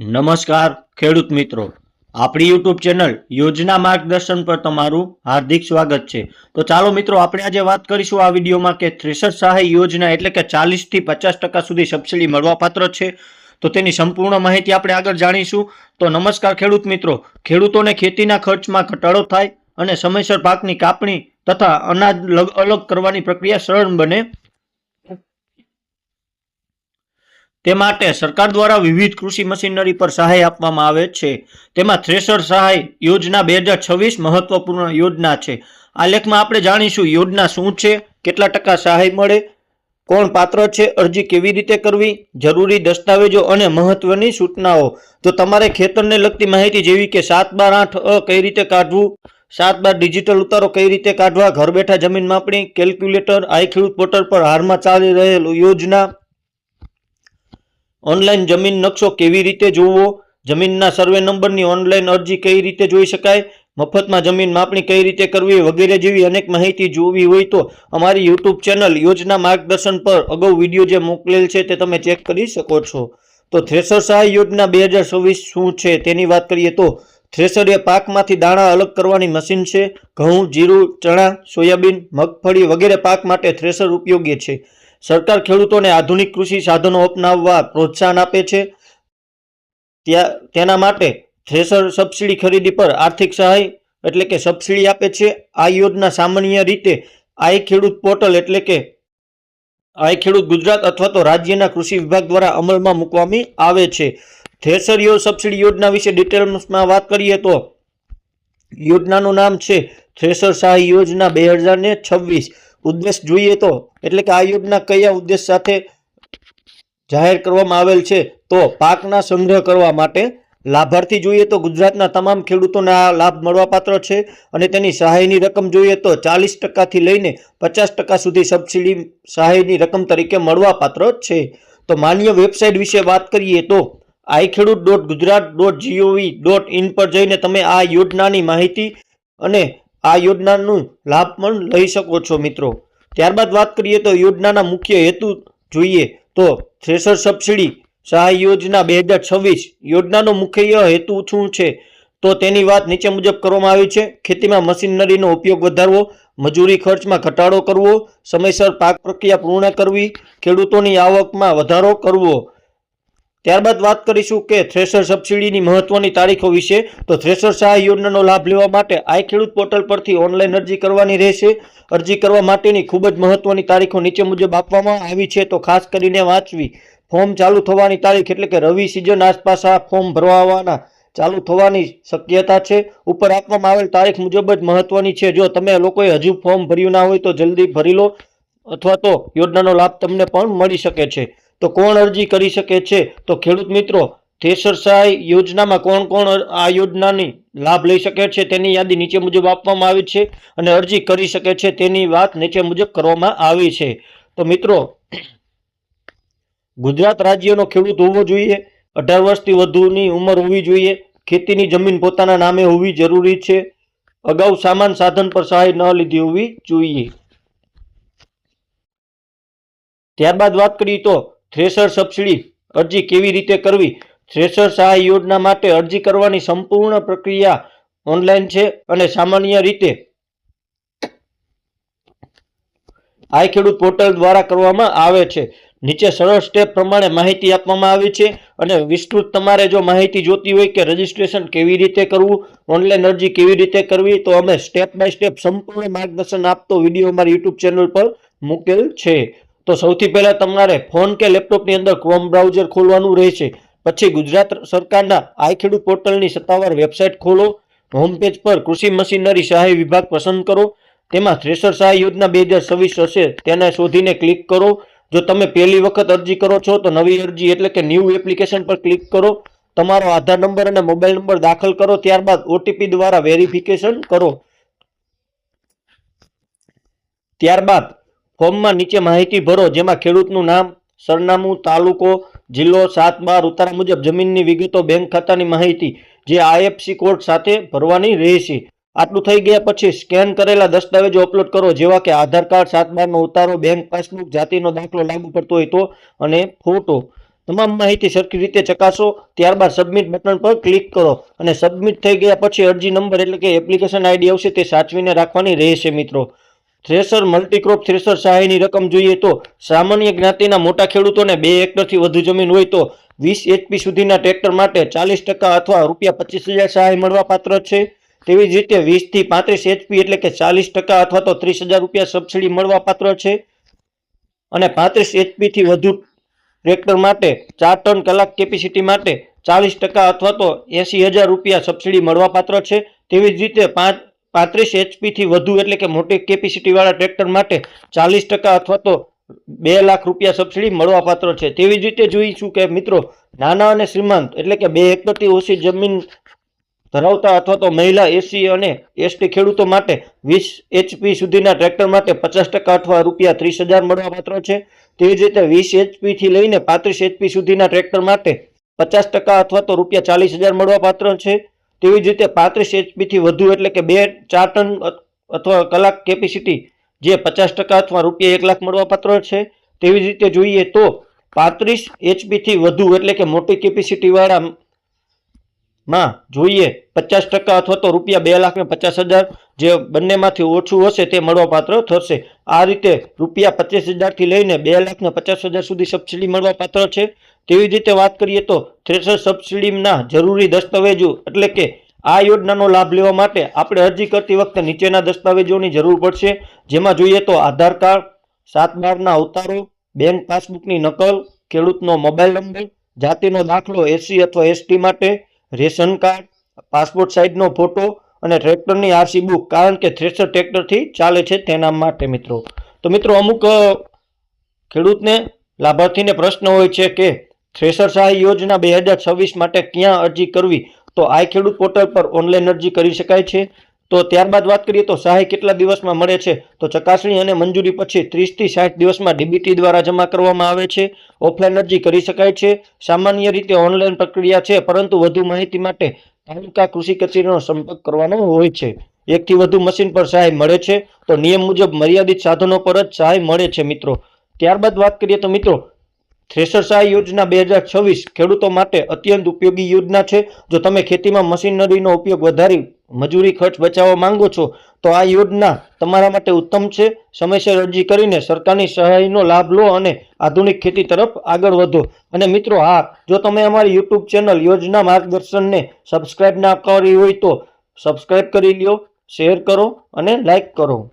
નમસ્કાર, ખેડૂત મિત્રો. આપણી યુટ્યુબ ચેનલ યોજના માર્ગદર્શન પર તમારું હાર્દિક સ્વાગત છે. તો ચાલો મિત્રો, આપણે આજે વાત કરીશું આ વિડીયોમાં કે ત્રેસઠ સહાય યોજના એટલે કે ચાલીસથી પચાસ ટકા સુધી સબસિડી મળવાપાત્ર છે. તો તેની સંપૂર્ણ માહિતી આપણે આગળ જાણીશું. તો નમસ્કાર, ખેડૂત મિત્રો. ખેડૂતોને ખેતીના ખર્ચમાં ઘટાડો થાય અને સમયસર પાકની કાપણી તથા અનાજ લગ- અલગ કરવાની પ્રક્રિયા સરળ બને. તે માટે સરકાર દ્વારા વિવિધ કૃષિ મશીનરી પર સહાય આપવામાં આવે છે. તેમાં થ્રેશર સહાય યોજના બે હજાર છવ્વીસ મહત્વપૂર્ણ યોજના છે. આ લેખમાં આપણે જાણીશું યોજના શું છે, કેટલા ટકા સહાય મળે, કોણ પાત્ર છે, અરજી કેવી રીતે કરવી, જરૂરી દસ્તાવેજો અને મહત્વની સૂચનાઓ. જો તમારે ખેતરને લગતી માહિતી જેવી કે સાત બાર આઠ અ કઈ રીતે કાઢવું, સાત બાર ડિજિટલ ઉતારો કઈ રીતે કાઢવા, ઘર બેઠા જમીન માપણી, કેલ્ક્યુલેટર, આઈ ખેડૂત પોર્ટલ પર હાલમાં ચાલી રહેલ યોજના ઓનલાઈન જમીન નકશો કેવી રીતે જોવો? જમીનના સર્વે નંબરની ઓનલાઈન અરજી કઈ રીતે જોઈ શકાય? મફતમાં જમીન માપણી કઈ રીતે કરવી વગેરે જેવી અનેક માહિતી જોવી હોય તો અમારી યુટ્યુબ ચેનલ યોજના માર્ગદર્શન પર અગાઉ વીડિયો જે મોકલેલ છે તે તમે ચેક કરી શકો છો. તો થ્રેસર સહાય યોજના બે હજાર છવ્વીસ શું છે તેની વાત કરીએ તો થ્રેસર એ પાકમાંથી દાણા અલગ કરવાની મશીન છે. ઘઉં, જીરું, ચણા, સોયાબીન, મગફળી વગેરે પાક માટે થ્રેશર ઉપયોગી છે. સરકાર ખેડૂતોને આધુનિક કૃષિ સાધનો અપનાવવા પ્રોત્સાહન આપે છે. ત્યાં, તેના માટે થ્રેસર સબસિડી ખરીદી પર આર્થિક સહાય એટલે કે સબસિડી આપે છે. આ યોજના સામાન્ય રીતે આઈ ખેડૂત પોર્ટલ એટલે કે આઈ ખેડૂત ગુજરાત અથવા તો રાજ્યના કૃષિ વિભાગ દ્વારા અમલમાં મૂકવામાં આવે છે. થ્રેસર યો સબસિડી યોજના વિશે ડિટેલ્સમાં વાત કરીએ તો યોજનાનું નામ છે થ્રેસર સહાય યોજના બે હજાર ને છવ્વીસ. ઉદ્દેશ જોઈએ તો, એટલે કે આ યોજના કયા ઉદ્દેશ સાથે જાહેર કરવામાં આવેલ છે, તો પાકના સંગ્રહ કરવા માટે લાભાર્થી જોઈએ તો ગુજરાતના તમામ ખેડૂતોને આ લાભ મળવાપાત્ર છે અને તેની સહાયની રકમ જોઈએ તો ચાલીસ ટકાથી લઈને પચાસ ટકા સુધી સબસિડી સહાયની રકમ તરીકે મળવાપાત્ર છે. તો માન્ય વેબસાઇટ વિશે વાત કરીએ તો I Khedut dot Gujarat dot GOV dot in પર જઈને તમે આ યોજનાની માહિતી અને આ યોજનાનું લાભ પણ લઈ શકો છો મિત્રો. ત્યારબાદ વાત કરીએ તો યોજનાના મુખ્ય હેતુ જોઈએ તો થ્રેસર સબસિડી સહાય યોજના બે હજાર છવ્વીસ યોજનાનો મુખ્ય હેતુ શું છે? તો તેની વાત નીચે મુજબ કરવામાં આવી છે. ખેતીમાં મશીનરીનો ઉપયોગ વધારવો, મજૂરી ખર્ચમાં ઘટાડો કરવો, સમયસર પાક પ્રક્રિયા પૂર્ણ કરવી, ખેડૂતોની આવકમાં વધારો કરવો ત્યારબાદ વાત કરીશું કે થ્રેશર સબસિડીની મહત્વની તારીખો વિશે. તો થ્રેશર સહાય યોજનાનો લાભ લેવા માટે આઈ ખેડૂત પોર્ટલ પરથી ઓનલાઈન અરજી કરવાની રહેશે. અરજી કરવા માટેની ખૂબ જ મહત્વની તારીખો નીચે મુજબ આપવામાં આવી છે. તો ખાસ કરીને વાંચવી. ફોર્મ ચાલુ થવાની તારીખ એટલે કે રવિ સિઝન આસપાસ આ ફોર્મ ભરવાના ચાલુ થવાની શક્યતા છે. ઉપર આપવામાં આવેલ તારીખ મુજબ જ મહત્વની છે. જો તમે લોકોએ હજુ ફોર્મ ભર્યું ના હોય તો જલ્દી ભરી લો અથવા તો યોજનાનો લાભ તમને પણ મળી શકે છે. તો કોણ અરજી કરી શકે છે? તો ખેડૂત મિત્રો, થેસર સહાય યોજનામાં કોણ કોણ આ યોજનાની લાભ લઈ શકે છે તેની યાદી નીચે મુજબ આપવામાં આવી છે અને અરજી કરી શકે છે તેની વાત નીચે મુજબ કરવામાં આવી છે. તો મિત્રો, ગુજરાત રાજ્યનો ખેડૂત હોવો જોઈએ, અઢાર વર્ષથી વધુની ઉંમર હોવી જોઈએ, ખેતીની જમીન પોતાના નામે હોવી જરૂરી છે, અગાઉ સામાન સાધન પર સહાય ન લીધી હોવી જોઈએ. ત્યારબાદ વાત કરીએ તો થ્રેશર સબસિડી અરજી કેવી રીતે કરવી? થ્રેશર સહાય યોજના માટે અરજી કરવાની સંપૂર્ણ પ્રક્રિયા ઓનલાઈન છે અને સામાન્ય રીતે આઈ ખેડૂત પોર્ટલ દ્વારા કરવામાં આવે છે. નીચે સરળ સ્ટેપ પ્રમાણે માહિતી આપવામાં આવી છે અને વિસ્તૃત તમારે જો માહિતી જોતી હોય કે રજીસ્ટ્રેશન કેવી રીતે કરવું, ઓનલાઈન અરજી કેવી રીતે કરવી, તો અમે સ્ટેપ બાય સ્ટેપ સંપૂર્ણ માર્ગદર્શન આપતો વીડિયો અમારી યુટ્યુબ ચેનલ પર મૂકેલ છે. તો સૌથી પહેલાં તમારે ફોન કે લેપટોપની અંદર ક્રોમ બ્રાઉઝર ખોલવાનું રહેશે. પછી ગુજરાત સરકારના આઈ ખેડૂત પોર્ટલની સત્તાવાર વેબસાઇટ ખોલો. હોમ પેજ પર કૃષિ મશીનરી સહાય વિભાગ પસંદ કરો. તેમાં થ્રેસર સહાય યોજના બે હજાર છવ્વીસ હશે તેને શોધીને ક્લિક કરો. જો તમે પહેલી વખત અરજી કરો છો તો નવી અરજી એટલે કે ન્યૂ એપ્લિકેશન પર ક્લિક કરો. તમારો આધાર નંબર અને મોબાઈલ નંબર દાખલ કરો. ત્યારબાદ ઓટીપી દ્વારા વેરિફિકેશન કરો. ત્યારબાદ ફોર્મમાં નીચે માહિતી ભરો, જેમાં ખેડૂતનું નામ, સરનામું, તાલુકો, જિલ્લો, સાત, બાર ઉતારા મુજબ જમીનની વિગતો, બેંક ખાતાની માહિતી, જે આઈએફસી કોડ સાથે ભરવાની રહેશે. આટલું થઈ ગયા પછી સ્કેન કરેલા દસ્તાવેજો અપલોડ કરો, જેવા કે આધાર કાર્ડ, સાત, બારનો ઉતારો, બેંક પાસબુક, જાતિનો દાખલો લાગુ પડતો હોય તો, અને ફોટો. તમામ માહિતી સરખી રીતે ચકાસો, ત્યારબાદ સબમિટ બટન પર ક્લિક કરો, અને સબમિટ થઈ ગયા પછી અરજી નંબર એટલે કે એપ્લિકેશન આઈડી આવશે તે સાચવીને રાખવાની રહેશે, મિત્રો. થ્રેસર મલ્ટીક્રોપ થ્રેસર સહાયની રકમ જોઈએ તો સામાન્ય જ્ઞાતિના મોટા ખેડૂતોને બે હેક્ટરથી વધુ જમીન હોય તો વીસ એચપી સુધીના ટ્રેક્ટર માટે ચાલીસ ટકા અથવા રૂપિયા પચીસ હજાર સહાય મળવા પાત્ર છે. તેવી જ રીતે વીસથી પાંત્રીસ એચપી એટલે કે ચાલીસ ટકા અથવા તો ત્રીસ હજાર રૂપિયા સબસિડી મળવા પાત્ર છે. અને પાંત્રીસ એચપીથી વધુ ટ્રેક્ટર માટે ચાર ટન કલાક કેપેસિટી માટે ચાલીસ ટકા અથવા તો એંસી હજાર રૂપિયા સબસિડી મળવાપાત્ર છે. તેવી જ રીતે પાંચ પાંત્રીસ એચપીથી વધુ એટલે કે મોટી કેપેસિટીવાળા ટ્રેક્ટર માટે ચાલીસ ટકા અથવા તો બે લાખ રૂપિયા સબસિડી મળવાપાત્ર છે. તેવી જ રીતે જોઈશું કે મિત્રો નાના અને શ્રીમંત એટલે કે બે હેક્ટરથી ઓછી જમીન ધરાવતા અથવા તો મહિલા એસી અને એસટી ખેડૂતો માટે વીસ એચપી સુધીના ટ્રેક્ટર માટે પચાસ ટકા અથવા રૂપિયા ત્રીસ હજાર મળવાપાત્ર છે. તેવી જ રીતે વીસ એચપીથી લઈને પાંત્રીસ એચપી સુધીના ટ્રેક્ટર માટે પચાસ ટકા અથવા તો રૂપિયા ચાલીસ હજાર મળવાપાત્ર છે. તેવી જ રીતે પાંત્રીસ એચપીથી વધુ એટલે કે બે ચાર ટન અથવા કલાક કેપેસિટી જે પચાસ ટકા અથવા રૂપિયા એક લાખ મળવાપાત્ર છે. તેવી જ રીતે જોઈએ તો પાંત્રીસ એચપીથી વધુ એટલે કે મોટી કેપેસિટીવાળા માં, જોઈએ. પચાસ ટકા અથવા તો રૂપિયા બે લાખ ને પચાસ હજાર જે બંનેમાંથી ઓછું હશે તે મળવાપાત્ર થશે. આ રીતે રૂપિયા પચીસ હજારથી લઈને બે લાખ ને પચાસ હજાર સુધી સબસિડી મળવાપાત્ર છે. તેવી જ રીતે વાત કરીએ તો થ્રેસર સબસિડીના જરૂરી દસ્તાવેજો એટલે કે આ યોજનાનો લાભ લેવા માટે આપણે અરજી કરતી વખતે નીચેના દસ્તાવેજોની જરૂર પડશે. જેમાં જોઈએ તો આધાર કાર્ડ, સાત બારના અવતારો, બેંક પાસબુકની નકલ, ખેડૂતનો મોબાઈલ નંબર, જાતિનો દાખલો એસસી અથવા એસટી માટે રેશન કાર્ડ, પાસપોર્ટ સાઇઝનો ફોટો અને ટ્રેક્ટરની આરસી બુક, કારણ કે થ્રેસર ટ્રેક્ટરથી ચાલે છે તેના માટે મિત્રો. તો મિત્રો, અમુક ખેડૂતને લાભાર્થીને પ્રશ્ન હોય છે કે થ્રેસર સહાય યોજના બે હજાર છવ્વીસ માટે ક્યાં અરજી કરવી? તો આ ખેડૂત પોર્ટલ પર ઓનલાઈન અરજી કરી શકાય છે. તો ત્યારબાદ વાત કરીએ તો સહાય કેટલા દિવસમાં મળે છે? તો ચકાસણી અને મંજૂરી પછી ત્રીસથી સાઠ દિવસમાં ડીબીટી દ્વારા જમા કરવામાં આવે છે. ઓફલાઈન અરજી કરી શકાય છે. સામાન્ય રીતે ઓનલાઈન પ્રક્રિયા છે, પરંતુ વધુ માહિતી માટે તાલુકા કૃષિ કચેરીનો સંપર્ક કરવાનો હોય છે. એકથી વધુ મશીન પર સહાય મળે છે. તો નિયમ મુજબ મર્યાદિત સાધનો પર જ સહાય મળે છે, મિત્રો. ત્યારબાદ વાત કરીએ તો મિત્રો, થ્રેશર સહાય યોજના બે હજાર છવ્વીસ ખેડૂતો માટે અત્યંત ઉપયોગી યોજના છે. જો તમે ખેતીમાં મશીનરીનો ઉપયોગ વધારી મજૂરી ખર્ચ બચાવવા માંગો છો, તો આ યોજના તમારા માટે ઉત્તમ છે. સમયસર અરજી કરીને સરકારની સહાયનો લાભ લો અને આધુનિક ખેતી તરફ આગળ વધો. અને મિત્રો, હા, જો તમે અમારી યુટ્યુબ ચેનલ યોજના માર્ગદર્શનને સબસ્ક્રાઈબ ના કરી હોય તો સબસ્ક્રાઈબ કરી લ્યો, શેર કરો અને લાઈક કરો.